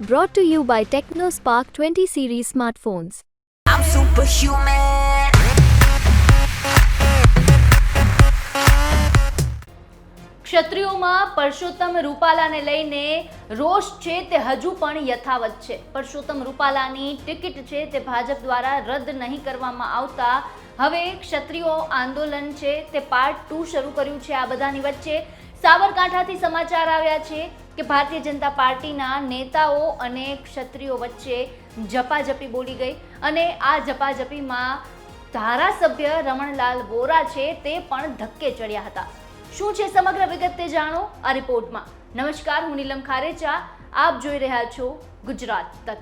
Brought to you by TechnoSpark 20 series smartphones. I'm superhuman. ક્ષત્રિયોમાં Parshottam રૂપાલાને લઈને રોષ છે તે હજુ પણ યથાવત છે પરસોત્તમ રૂપાલાની ટિકિટ છે તે ભાજપ દ્વારા રદ નહીં કરવામાં આવતા હવે ક્ષત્રિયો આંદોલન છે તે પાર્ટ ટુ શરૂ કર્યું છે આ બધાની વચ્ચે સાબરકાંઠાથી સમાચાર આવ્યા છે કે ભારતીય જનતા પાર્ટીના નેતાઓ અને ક્ષત્રિયો વચ્ચે જપાજપી બોલી ગઈ અને આ જપાજપીમાં ધારાસભ્ય રમણલાલ વોરા છે તે પણ ધક્કે ચડ્યા હતા. શું છે સમગ્ર વિગત તે જાણો? આ રિપોર્ટમાં. નમસ્કાર, હું નીલમ ખારેચા. આપ જોઈ રહ્યા છો ગુજરાત તક.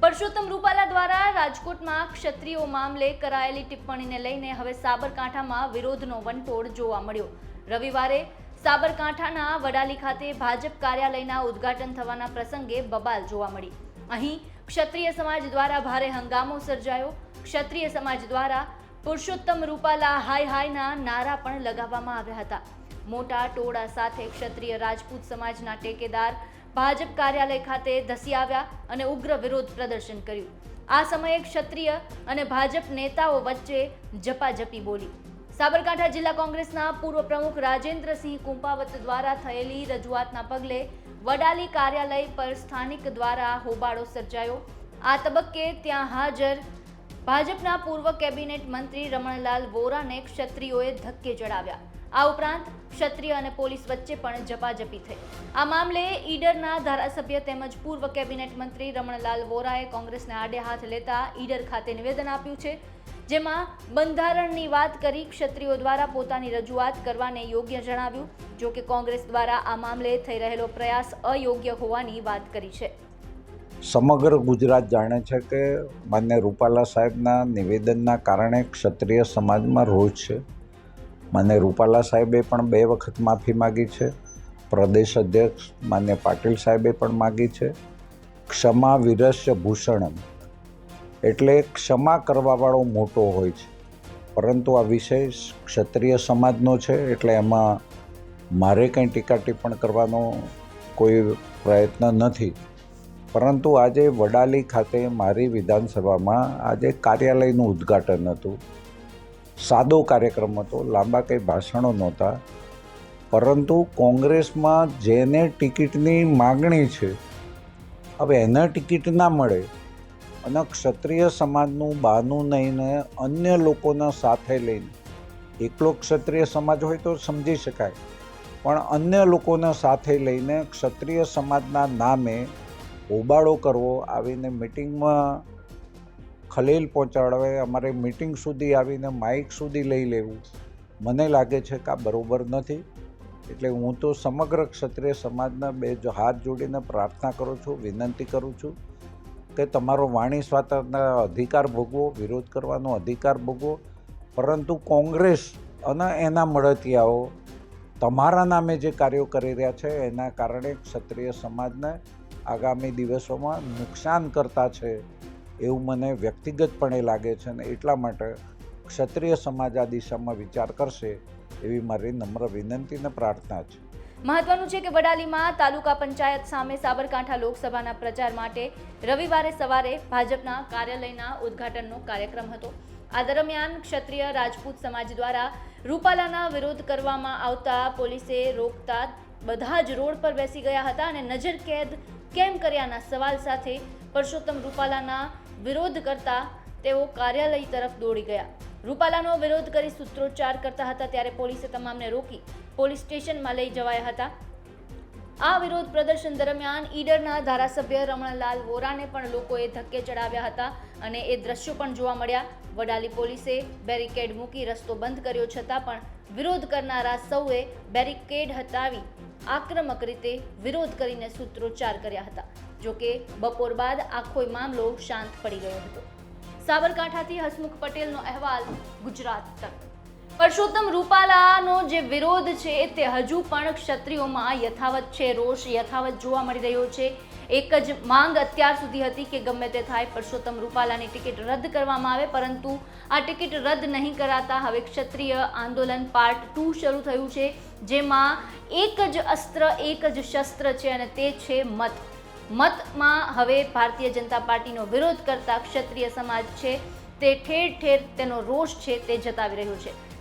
પરસોત્તમ રૂપાલા દ્વારા રાજકોટમાં ક્ષત્રિયો મામલે કરાયેલી ટિપ્પણીને લઈને હવે સાબરકાંઠામાં વિરોધનો વંટોળ જોવા મળ્યો. રવિવારે સાબરકાંઠાના વડાલી ખાતે ભાજપ કાર્યાલયના ઉદ્ઘાટન થવાના પ્રસંગે બબાલ જોવા મળી. અહીં ક્ષત્રિય સમાજ દ્વારા ભારે હંગામો સર્જાયો. ક્ષત્રિય સમાજ દ્વારા પુરુષોત્તમ રૂપાલા હાય હાયના નારા પણ લગાવવામાં આવ્યા હતા. મોટા ટોળા સાથે ક્ષત્રિય રાજપૂત સમાજના ટેકેદાર ભાજપ કાર્યાલય ખાતે ધસી આવ્યા અને ઉગ્ર વિરોધ પ્રદર્શન કર્યું. આ સમયે ક્ષત્રિય અને ભાજપ નેતાઓ વચ્ચે ઝપાઝપી બોલી. સાબરકાંઠા જિલ્લા કોંગ્રેસના પૂર્વ પ્રમુખ રાજેન્દ્રસિંહ કુંપાવત દ્વારા થયેલી રજૂઆતના પગલે વડાલી કાર્યાલય પર સ્થાનિક દ્વારા હોબાળો સર્જાયો. આ તબક્કે ત્યાં હાજર ભાજપના પૂર્વ કેબિનેટ મંત્રી રમણલાલ વોરાને ક્ષત્રિયોએ ધક્કે ચડાવ્યા આ ઉપરાંત ક્ષત્રિય અને પોલીસ વચ્ચે પણ ઝપાઝપી થઈ. આ મામલે ઈડરના ધારાસભ્ય તેમજ પૂર્વ કેબિનેટ મંત્રી રમણલાલ વોરાએ કોંગ્રેસને આડે હાથ લેતા ઈડર ખાતે નિવેદન આપ્યું છે. જેમાં બંધારણની વાત કરી ક્ષત્રિયો દ્વારા પોતાની રજૂઆત કરવાને યોગ્ય જણાવ્યું, જો કે કોંગ્રેસ દ્વારા આ મામલે થઈ રહેલો પ્રયાસ અયોગ્ય હોવાની વાત કરી છે. સમગ્ર ગુજરાત જાણે છે કે માન્ય રૂપાલા સાહેબના નિવેદનના કારણે ક્ષત્રિય સમાજમાં રોષ છે. માન્ય રૂપાલા સાહેબે પણ બે વખત માફી માગી છે. પ્રદેશ અધ્યક્ષ માન્ય પાટીલ સાહેબે પણ માગી છે. ક્ષમા વિરસ્ય ભૂષણમ. એટલે ક્ષમા કરવાવાળો મોટો હોય છે. પરંતુ આ વિષય ક્ષત્રિય સમાજનો છે, એટલે એમાં મારે કંઈ ટીકા ટિપ્પણ કરવાનો કોઈ પ્રયત્ન નથી. પરંતુ આજે વડાલી ખાતે મારી વિધાનસભામાં આજે કાર્યાલયનું ઉદ્ઘાટન હતું. સાદો કાર્યક્રમ હતો, લાંબા કંઈ ભાષણો નહોતા. પરંતુ કોંગ્રેસમાં જેને ટિકિટની માગણી છે, હવે એને ટિકિટ ના મળે અને ક્ષત્રિય સમાજનું બાનું લઈને અન્ય લોકોના સાથે લઈને. એકલો ક્ષત્રિય સમાજ હોય તો સમજી શકાય. પણ અન્ય લોકોના સાથે લઈને ક્ષત્રિય સમાજના નામે હોબાળો કરવો, આવીને મિટિંગમાં ખલેલ પહોંચાડવે, અમારે મિટિંગ સુધી આવીને માઇક સુધી લઈ લેવું. મને લાગે છે કે આ બરાબર નથી. એટલે હું તો સમગ્ર ક્ષત્રિય સમાજના બે હાથ જોડીને પ્રાર્થના કરું છું, વિનંતી કરું છું કે તમારો વાણી સ્વાતંત્ર્યના અધિકાર ભોગવો, વિરોધ કરવાનો અધિકાર ભોગવો, પરંતુ કોંગ્રેસ અને એના મળતિયાઓ તમારા નામે જે કાર્યો કરી રહ્યા છે, એના કારણે ક્ષત્રિય સમાજને આગામી દિવસોમાં નુકસાન કરતા છે એવું મને વ્યક્તિગતપણે લાગે છે અને એટલા માટે ક્ષત્રિય સમાજ આ દિશામાં વિચાર કરશે એવી મારી નમ્ર વિનંતી અને પ્રાર્થના છે. મહત્વનું છે કે વડાલીમાં તાલુકા પંચાયત સામે સાબરકાંઠા લોકસભાના પ્રચાર માટે રવિવારે સવારે ભાજપના કાર્યાલયના ઉદ્ઘાટનનો કાર્યક્રમ હતો. આ દરમિયાન ક્ષત્રિય રાજપૂત સમાજ દ્વારા રૂપાલાના વિરોધ કરવામાં આવતા પોલીસે રોકતા બધા જ રોડ પર બેસી ગયા હતા અને નજર કેદ કેમ કર્યાના સવાલ સાથે પરસોત્તમ રૂપાલાના વિરોધ કરતા તેઓ કાર્યાલય તરફ દોડી ગયા. રૂપાલાનો વિરોધ કરી સૂત્રોચ્ચાર કરતા હતા ત્યારે પોલીસે તમામને રોકી પોલીસ સ્ટેશનમાં લઈ જવાયા હતા. આ વિરોધ પ્રદર્શન દરમિયાન ઈડરના ધારાસભ્ય રમણલાલ વોરાને પણ લોકોએ ધક્કે ચડાવ્યા હતા અને એ દ્રશ્યો પણ જોવા મળ્યા. વડાલી પોલીસે બેરિકેડ મૂકી રસ્તો બંધ કર્યો છતાં પણ વિરોધ કરનારા સૌએ બેરિકેડ હટાવી આક્રમક રીતે વિરોધ કરીને સૂત્રોચ્ચાર કર્યા હતા. જોકે બપોર બાદ આખો મામલો શાંત પડી ગયો હતો. સાબરકાંઠાથી હસમુખ પટેલનો અહેવાલ ગુજરાત તક. પરસોત્તમ રૂપાલાનો જે વિરોધ છે તે હજુ પણ ક્ષત્રિયોમાં યથાવત છે, રોષ યથાવત જોવા મળી રહ્યો છે. એક જ માંગ અત્યાર સુધી હતી કે ગમે તે થાય પરસોત્તમ રૂપાલાની ટિકિટ રદ કરવામાં આવે, પરંતુ આ ટિકિટ રદ નહીં કરાતા હવે ક્ષત્રિય આંદોલન પાર્ટ ટુ શરૂ થયું છે, જેમાં એક જ અસ્ત્ર, એક જ શસ્ત્ર છે અને તે છે મત. મતમાં હવે ભારતીય જનતા પાર્ટીનો વિરોધ કરતા ક્ષત્રિય સમાજ છે તે ઠેર ઠેર તેનો રોષ છે તે જતાવી રહ્યો છે.